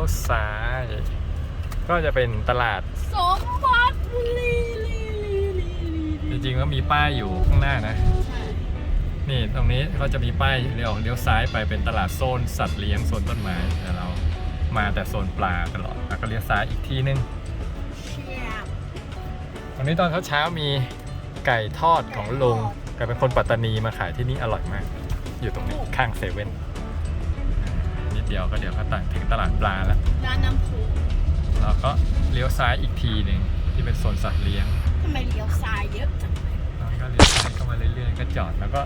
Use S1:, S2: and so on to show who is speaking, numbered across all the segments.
S1: ยวซ้าย ก็จะเป็นตลาด
S2: สมบัติบุรีลีลีลี
S1: จริงๆก็มีป้ายอยู่ข้างหน้านะ
S2: ใช่
S1: นี่ตรงนี้ก็จะมีป้ายเลี้ยวเลี้ยวซ้ายไปเป็นตลาดโซนสัตว์เลี้ยงโซนต้นไม้แต่เรามาแต่โซนปลาตลอดแล้วก็เลี้ยวซ้ายอีกทีนึง
S2: เชียบ
S1: วันนี้ตอนเช้าๆมีไก่ทอดของลุงแกเป็นคนปัตตานีมาขายที่นี่อร่อยมาก อยู่ตรงนี้ข้างเซเว่น เดียวก็เดี๋ยวก็ต่างถึงตลาดปลาแล้ว
S2: ร้านน้ำพุ
S1: เราก็เลี้ยวซ้ายอีกทีหนึ่งที่เป็นโซนสัตว์เลี้ยง
S2: ทำไมเลี้ยวซ้ายเยอะจัง
S1: แล้วก็เลี้ยวซ้ายเข้ามาเรื่อยๆก็จอดแล้วก็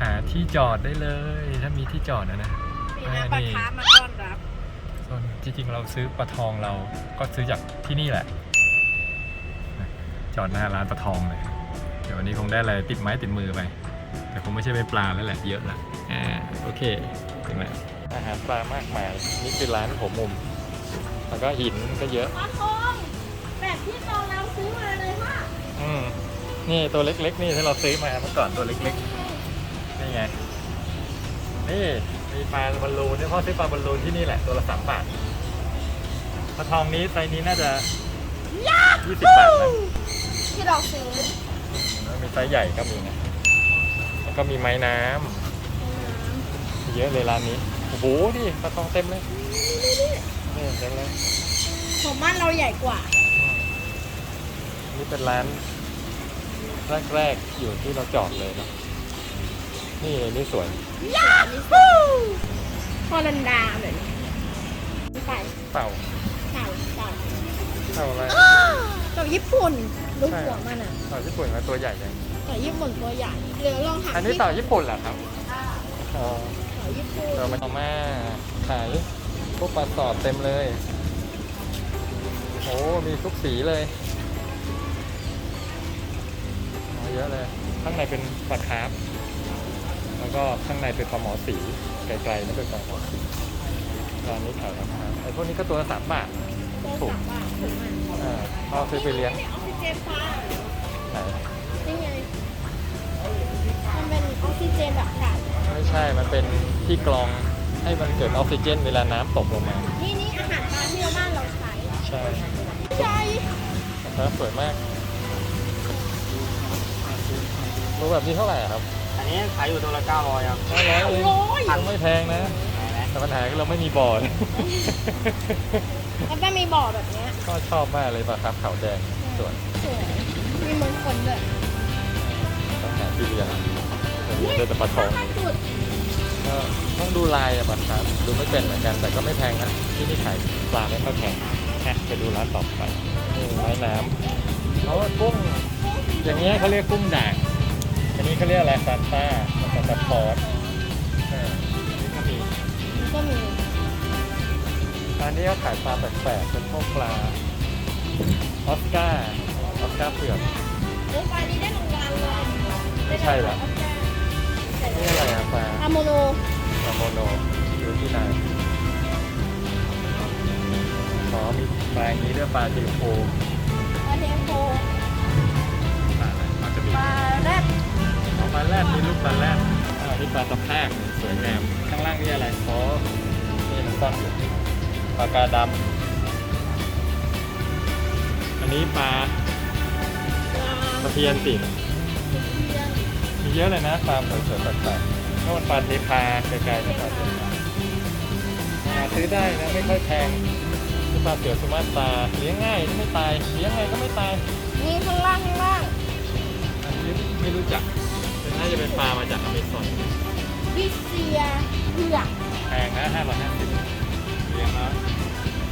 S1: หาที่จอดได้เลย ถ้ามีที่จอดนะนะ
S2: มีน้ำปลาค้ามาต้อนรับ
S1: ส่วนจริงๆเราซื้อปลาทองเราก็ซื้อจากที่นี่แหละนะจอดหน้าร้านปลาทองเลยเดี๋ยววันนี้คงได้อะไรติดไม้ติดมือไป แต่คงไม่ใช่เป็นปลาแล้วแหละเยอะละอ่าโอเคถึงแล้ว อาหารปลามากมาย นี่คือร้านหัวมุม แล้วก็หินก็เยอะ
S2: ปลาทองแบบที่เราเราซื้อมาเลยว่า
S1: อืมนี่ตัวเล็ก ๆ นี่ที่เราซื้อมาเมื่อก่อนตัวเล็กๆ นี่ไง นี่มีปลาบอลลูนเนี่ยพ่อซื้อปลาบอลลูนที่นี่แหละตัวละสามบาทปลาทองนี้ไซส์นี้น่าจะยี่สิบบาทนะ
S2: ที่เราซื้อ
S1: แล้วมีไซส์ใหญ่ก็มีนะแล้วก็มีไม้น้ำเยอะเลยร้านนี้ โอ้โหดิปลาทองเต็มเลยนี่เต็มเลย
S2: ผมบ้านเราใหญ่กว่า
S1: อืมนี่เป็นร้านแรกๆอยู่ที่เราจอดเลยนะนี่นี่สวย
S2: ยาฮูฮอลันดาแบบนี้ไป
S1: เต่า
S2: เต่าเต่า
S1: เต่าอะไร
S2: เต่าญี่ปุ่นดูหัวมันอะ
S1: เต่าญี่ปุ่นมาตัวใหญ่ยัง
S2: เต่าญี่ปุ่นตัวใหญ่เดี๋ยวลองถาม
S1: อันนี้เต่าญี่ปุ่นเหรอครับ
S2: อ่า
S1: อ๋อ
S2: เต่า ญี่ปุ่น
S1: เรามาเอามาขายพวกปลาสอดเต็มเลย โอ้ มีทุกสีเลยอ๋อเยอะเลย ข้างในเป็นปลาคาร์ฟแล้วก็ข้างในเป็นปลาหมอสี ไกลๆนั่นเป็นปลาหมอสีร้านนี้ขายนะครับไอ้พวกนี้ก็ตัวละสามบาท
S2: ตัวสามบาทถูกไหม
S1: อ่าเอาซื้อไปเลี้ยง
S2: นี่ออกซิเจนฟ้า
S1: ไหน
S2: นี่ไง มันเป็นออกซิเจนแบบขาด
S1: ไม่ใช่ มันเป็นที่กรองให้มันเกิดออกซิเจน เวลาน้ำตกลงมา
S2: นี่นี่อาหารปลาที่เราบ้านเราใช้
S1: ใช่
S2: ใช่
S1: ครับสวยมากรู้แบบนี้เท่าไหร่อะครับ
S3: อันนี้ขายอยู่ตัวละเก้าร้อยครับ
S1: ห้าร้อยเอง
S2: โอ้ย
S1: ก็ไม่แพงนะ แต่ปัญหาคือเราไม่มีบ่อ
S2: แล้วก็มีบ่อแบบเนี้ย
S1: ก็ชอบมากเลยปลาครับขาวแดงสวย
S2: สวยมีเหมือนคนด้วย
S1: ต้อง หาที่เลี้ยงเจอแต่ปลาทอง
S2: ถ้าจุด
S1: ก็ต้องดูลายอะปลาครับดูไม่เป็นเหมือนกันแต่ก็ไม่แพงนะที่นี่ขายปลาไม่ค่อยแพงอะไปดูร้านต่อไปนี่ไม้น้ำเขาว่ากุ้งอย่างเงี้ยเขาเรียกกุ้งด่างอันนี้เขาเรียกอะไรซานต้าซานตาคอร์สอ่านี่ก็มี
S2: ก็มี
S1: อันนี้ก็ขายปลาแปลกๆเป็นพวกปลาออสการ์ออสการ์เผือก
S2: โอ้ปลานี้ได้รางวัลเลย
S1: ไม่ใช่เหรอนี่อะไรอะปลา
S2: อะโมโน
S1: ปลาโมโนอยู่ที่ไหนอ๋อมีปลาอย่างนี้ด้วยปลาจิ๋วโฟ
S2: ปลาเทโพ
S1: ปลาอะไรปลากระบี่
S2: ปลาแรด
S1: อ๋อปลาแรดนี่ลูกปลาแรดอ่านี่ปลาตะภาคสวยงาม ข้างล่างนี่อะไรอ๋อนี่มันซ่อนอยู่ปลากาดำอันนี้ปลา
S2: ปลา
S1: ตะเพียนสิ
S2: เทียน
S1: มี เยอะเลยนะปลาสวยๆแปลกๆถ้ามันปลาเทพาไกลๆนะปลาเทพาหาซื้อได้นะไม่ค่อยแพงคือปลาเสือสุมาตราเลี้ยงง่ายไม่ตายเลี้ยงไงก็ไม่ตาย
S2: นี่ข้างล่างข้างล่าง
S1: อันนี้ไม่รู้จักแต่น่าจะเป็นปลามาจากอเมซอน
S2: วิเซียเผือก
S1: แพงนะห้าร้อยห้าสิบเลี้ยงแล้ว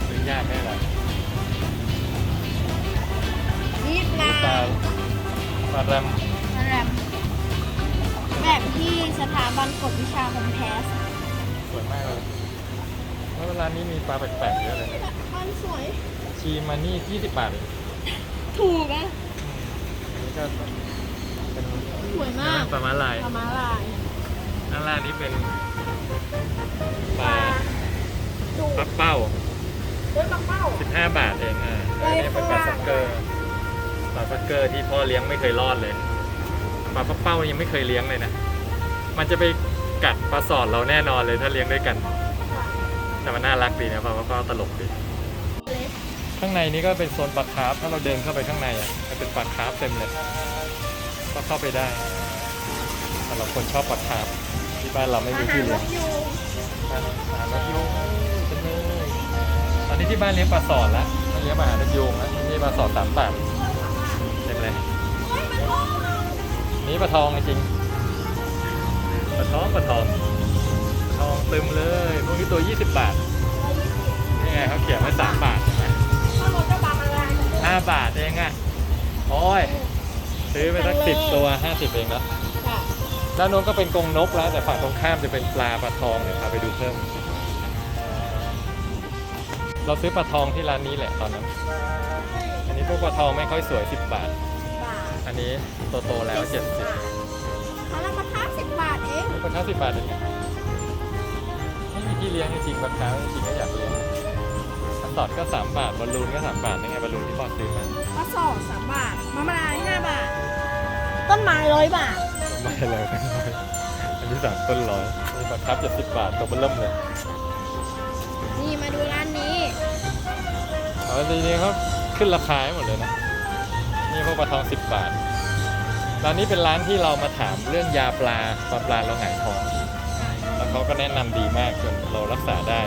S1: ซื้อยากไม่ไร
S2: นี่ปลา
S1: นี่ปลาปลาแรม
S2: ปลาแรม แบบที่สถาบันกฎวิชาคอมแพส
S1: สวยมากเลยแล้วร้านนี้มีปลาแปลกๆเยอะเลย
S2: มันสวย
S1: ชีมานี่ 20 บาทเอง
S2: ถูกนะ
S1: อันนี้ก็เป็น
S2: สวยมาก
S1: ปลาม้าลาย
S2: ปลาม้าลาย
S1: ด้านล่างนี้เป็นป
S2: ป
S1: ลา
S2: ลาดุ
S1: ปักเป้า
S2: ด้วยปลาเป้า
S1: 15 บาทเองอ่า
S2: เอ้
S1: อัน
S2: ย
S1: นี้เป็นปลาซักเกอร์ ปลาซักเกอร์ที่พ่อเลี้ยงไม่เคยรอดเลย ปลาปักเป้ายังไม่เคยเลี้ยงเลยนะ มันจะไปกัดปลาสอดเราแน่นอนเลยถ้าเลี้ยงด้วยกัน แต่มันน่ารักดีนะเพราะว่าตลกดี ข้างในนี้ก็เป็นโซนปลาคาร์ฟถ้าเราเดินเข้าไปข้างในอะมันเป็นปลาคาร์ฟเต็มเลย ก็เข้าไปได้สำหรับคนชอบปลาคาร์ฟที่บ้านเราไม่มีที่เลี้ยง
S2: ยูง
S1: อาหารนกยูงเต็มเลยตอนนี้ที่บ้านเลี้ยงปลาสอดแล้วเลี้ยงอาหานกยูงแล้วนี่ปลาสอดสามแบา นี่ปลาทองจริงปลาทองปลาทองปลาทองตึมเลยพวกนี้ตัว 20 บาทนี่ไงเขาเขียนไว้3บาทเห็นไหม
S2: ถ้ารถจะบางอะไร
S1: ห้าบาทเองอะโอ้ยซื้อไปสักสิบตัวห้าสิบเองแล้ว
S2: ค่ะ
S1: ด้านโน้นก็เป็นกรงนกแล้ว แต่ฝั่งตรงข้ามจะเป็นปลาปลาทองเดี๋ยวพาไปดูเพิ่ม เราซื้อปลาทองที่ร้านนี้แหละตอนนั้น อันนี้พวกปลาทองไม่ค่อยสวย10บาท
S2: บาท
S1: อันนี้โตๆแล้ว70
S2: เขาละมาท้าสิบบาทเอง
S1: ปลาท้า10บาทเองไม่มีที่เลี้ยงจริงๆปลาท้าจริงๆก็อยากเลี้ยงปลาสอดก็3บาทบอลลูนก็3บาทนี่ไงบอลลูนที่พ่อซื้อมา
S2: ปลาสอดสามบาทมะมะนาวห้าบาท ต้นไม้ร้อยบาท
S1: ไม่เลยอันนี้สั่งต้นร้อยนี่ปลาครับ70บาทตัวเบอร์เริ่มเลย
S2: นี่มาดูร้านนี้
S1: เอาทีนี้เขาขึ้นราคาให้หมดเลยนะนี่พวก ปลาทอง 10 บาท ร้านนี้เป็นร้านที่เรามาถามเรื่องยาปลาตอนปลาเราหงายท้องแล้วเขาก็แนะนำดีมากจนเรารักษาได้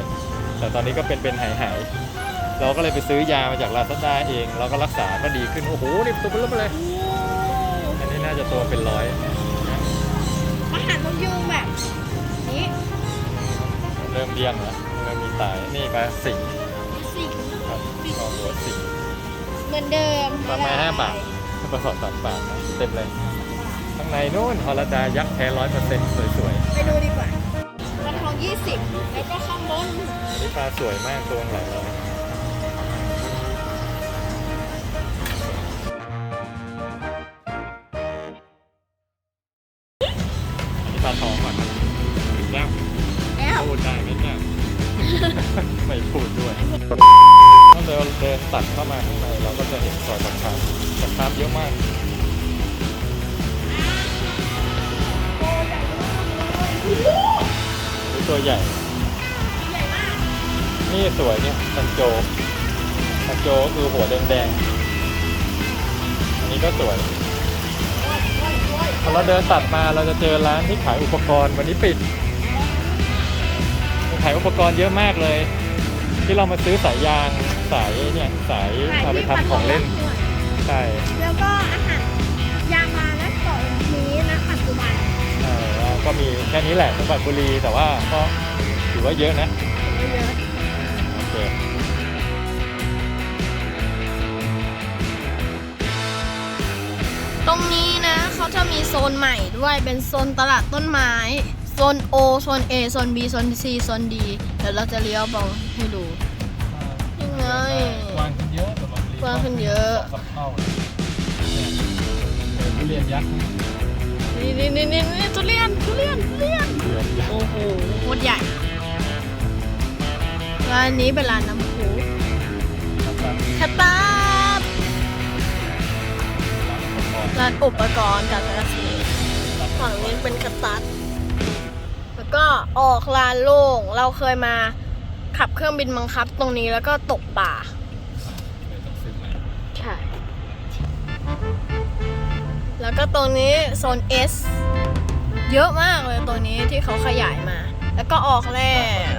S1: แต่ตอนนี้ก็เป็นเป็นหายหายๆเราก็เลยไปซื้อยามาจากลาซาด้าเอง เราก็รักษาก็ดีขึ้น โอ้โห นี่ตัวเป็นเริ่มเลย อันนี้น่าจะตัวเป็นร้อย
S2: อาหารนกยูงแบบนี้
S1: เริ่มเดี้ยงแล้วเริ่มมีตาย นี่ปลาสิงห์
S2: สิง
S1: ครับลองหัวสิงห์
S2: เหมือนเดิม
S1: ปลาไม้ห้าบาท ปลาสอดสามบาทนะเต็มเลย ข้างในนู่นฮอลลาดายักษ์แท้ร้อยเปอร์เซ็นต์สวย
S2: ไปดูดีกว่าปลาทองยี่สิบแล้วก็ข้างบน
S1: ๆอันนี้ปลาสวยมากตัวหลายร้อยอันนี้ปลาทองก่อนแก้ว
S2: แล้ว
S1: พูดได้ไหมเนี่ย ไม่พูดด้วยถ้าเราเดินตัดเข้ามาข้างในเราก็จะเห็นซอยปลาคาร์ฟปลาคาร์ฟเยอะมากนี่ตัวใหญ่
S2: ใหญ่มาก
S1: นี่สวยเนี่ยซันโจซันโจก็คือหัวแดงๆ อันนี้ก็สวยพอเราเดินตัดมาเราจะเจอร้านที่ขายอุปกรณ์วันนี้ปิด ขายอุปกรณ์เยอะมากเลย ที่เรามาซื้อสายยางสายเนี่ยสายเอาไปทำของเล่นใช่
S2: แล้วก็อาหารยามาและต่อนี้นะปัจจุบัน
S1: เอ่อก็มีแค่นี้แหละจังหวัดบุรีแต่ว่าก็ถือว่าเยอะนะ
S2: ถือว่าเยอะ
S1: โอเค
S2: ตรงนี้นะเขาจะมีโซนใหม่ด้วยเป็นโซนตลาดต้นไม้โซน O โซน A โซน B โซน C โซน D เดี๋ยวเราจะเลี้ยวไปให้ดู ยังไง
S1: กว้างขึ้นเยอะสำหรับ
S2: กว้างขึ้นเยอะ
S1: สองเท่าเลยเนี่ยเป็นทุเรียนยักษ์
S2: นี่นี่นี่นี่นี่ทุเรียนทุเรียนทุเรียน
S1: ทุเรียนยักษ์
S2: โอ้โหโคตรใหญ่ ร้านนี้เป็นร้านน้ำพุ
S1: นะครับ
S2: คาตาบร้านอุปกรณ์การเกษตรฝั่งนี้เป็นคาตัดแล้ว ก็ออกลานโล่ง เราเคยมาขับเครื่องบินบังคับตรงนี้แล้วก็ตกป่า
S1: เลยต้องซื้อใหม่
S2: ใช่ แล้วก็ตรงนี้โซน S เยอะมากเลยตัวนี้ที่เขาขยายมา แล้วก็ออกแล้ว